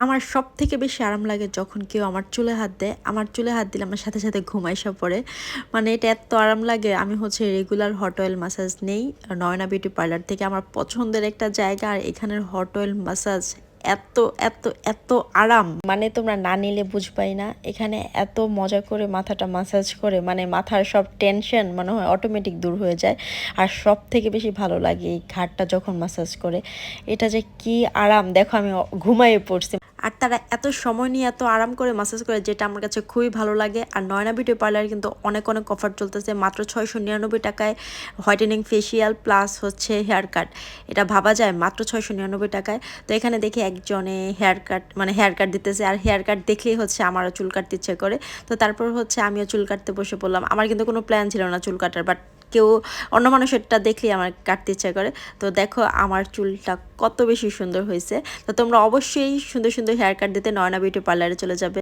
আমার সব থেকে বেশি আরাম লাগে যখন কেউ আমার চুলে হাত দেয়। আমার চুলে হাত দিলে আমার সাথে সাথে ঘুমাই সব পড়ে। মানে এটা এত আরাম লাগে। আমি হচ্ছে রেগুলার হট অয়েল মাসাজ নেই। নয়না বিউটি পার্লার থেকে আমার পছন্দের একটা জায়গা আর এখানের হট অয়েল মাসাজ এত এত এত আরাম। মানে তোমরা না নিলে বুঝবাই না। এখানে এত মজা করে মাথাটা মাসাজ করে মানে মাথার সব টেনশন মনে হয় অটোমেটিক দূর হয়ে যায়। আর সব থেকে বেশি ভালো লাগে এই ঘাটটা যখন মাসাজ করে। এটা যে কি আরাম। দেখো আমি ঘুমাইয়ে পড়ছি। আর তারা এত সময় নিয়ে এত আরাম করে মাসাজ করে যেটা আমার কাছে খুবই ভালো লাগে। আর নয়না বিউটি পার্লার কিন্তু অনেক অনেক অফার চলতেছে, মাত্র ছয়শো নিরানব্বই টাকায় হোয়াইটেনিং ফেসিয়াল প্লাস হচ্ছে হেয়ার কাট এটা ভাবা যায়, মাত্র ছয়শো নিরানব্বই টাকায়। তো এখানে দেখি একজনে হেয়ার কাট মানে হেয়ার কাট দিতেছে, আর হেয়ার কাট দেখলেই হচ্ছে আমারও চুল কাটতে ইচ্ছে করে। তো তারপর হচ্ছে আমিও চুল কাটতে বসে পড়লাম। আমার কিন্তু কোনো প্ল্যান ছিল না চুল কাটার বাট কেউ অন্য মানুষেরটা দেখলেই আমার কাটতে ইচ্ছা করে। তো দেখো আমার চুলটা কত বেশি সুন্দর হয়েছে। তো তোমরা অবশ্যই সুন্দর সুন্দর হেয়ার কাট দিতে নয়না বিউটি পার্লারে চলে যাবে।